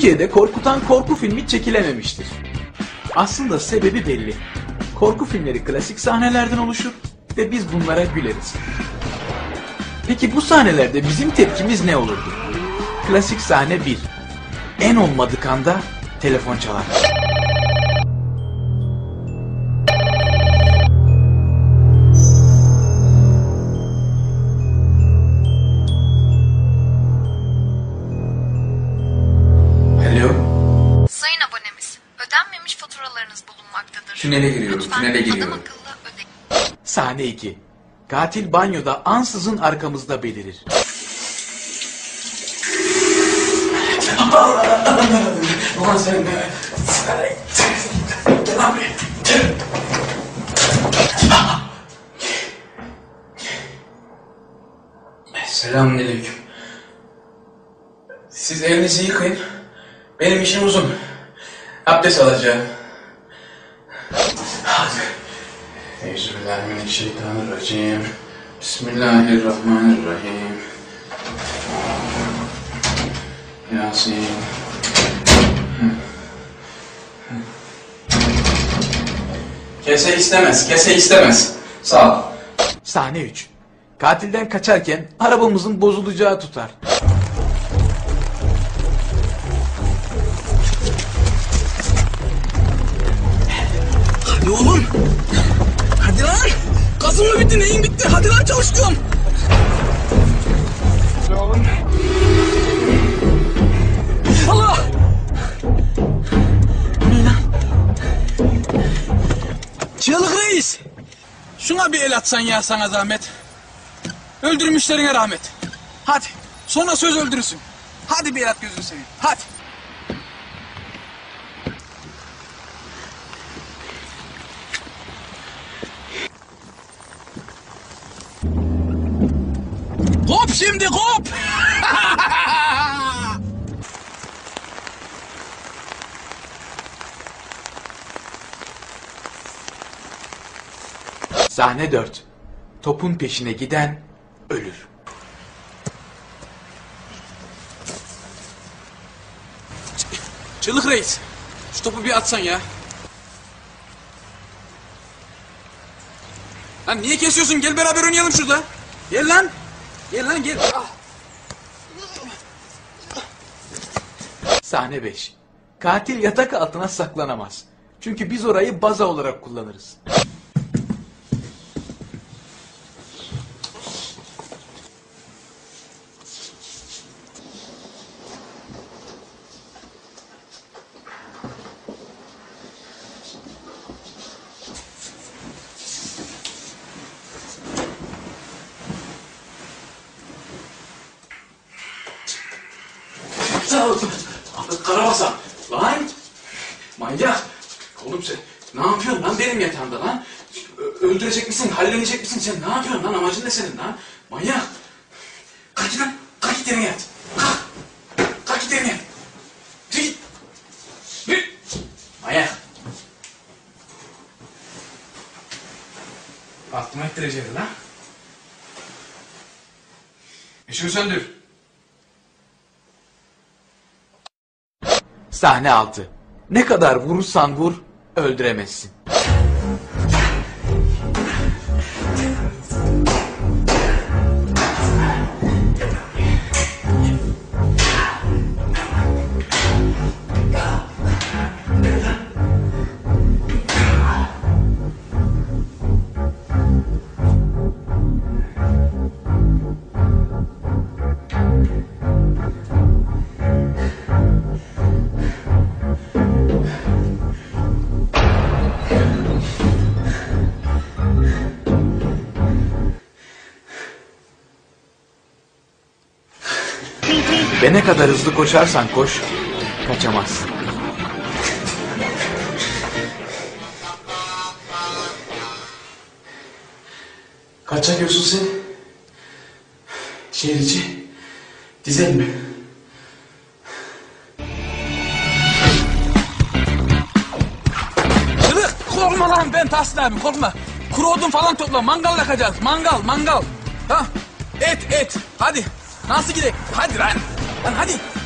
Türkiye'de korkutan korku filmi çekilememiştir. Aslında sebebi belli. Korku filmleri klasik sahnelerden oluşur ve biz bunlara güleriz. Peki bu sahnelerde bizim tepkimiz ne olurdu? Klasik sahne 1. En olmadık anda telefon çalar. Tünele giriyorum, Lütfen tünele öde... Sahne 2. Katil banyoda ansızın arkamızda belirir. Ulan sen de. Gel abi. Gel. Selamünaleyküm. Siz elinizi yıkayın. Benim işim uzun. Abdest alacağım. Hadi. Euzubillahimineşşeytanirracim. Bismillahirrahmanirrahim. Yasin. Kese istemez, kese istemez. Sağ ol. Sahne 3. Katilden kaçarken arabamızın bozulacağı tutar. Hadi oğlum. Hadi lan. Gazın mı bitti neyin bitti? Hadi lan çalıştım. Oğlum. Allah. Ne lan? Çığlık reis. Şuna bir el atsan ya sana zahmet. Öldürmüşlerine rahmet. Hadi. Sonra söz öldürürsün. Hadi bir el at gözünü seveyim. Hadi. Kop şimdi kop. Sahne 4. Topun peşine giden ölür. Çığlık reis. Şu topu bir atsan ya. Lan niye kesiyorsun? Gel beraber oynayalım şurada. Gel lan. Gel lan gel. Ah. Sahne 5. Katil yatak altına saklanamaz. Çünkü biz orayı baza olarak kullanırız. Karabasan. Lan. Manyak. Oğlum sen ne yapıyorsun lan benim yatağımda lan? Ö- Öldürecek misin? Hallenecek misin? Sen ne yapıyorsun lan? Amacın ne senin lan? Manyak. Git lan. Kalk git yerine yat. Kalk. Kalk git yerine yat. Git. Yürü. Manyak. Aklıma ettireceğim lan. Işığı söndür. Sahne 6. Ne kadar vurursan vur öldüremezsin. Ve ne kadar hızlı koşarsan koş, kaçamazsın. Kaç çakıyorsun sen? Şehirci. Dizel mi? Çığlık korkma lan ben Tahsin abi korkma. Kuru odun falan topla mangal yakacağız mangal mangal. Ha et et hadi. Nasıl gidelim? Hadi lan. Lan hadi.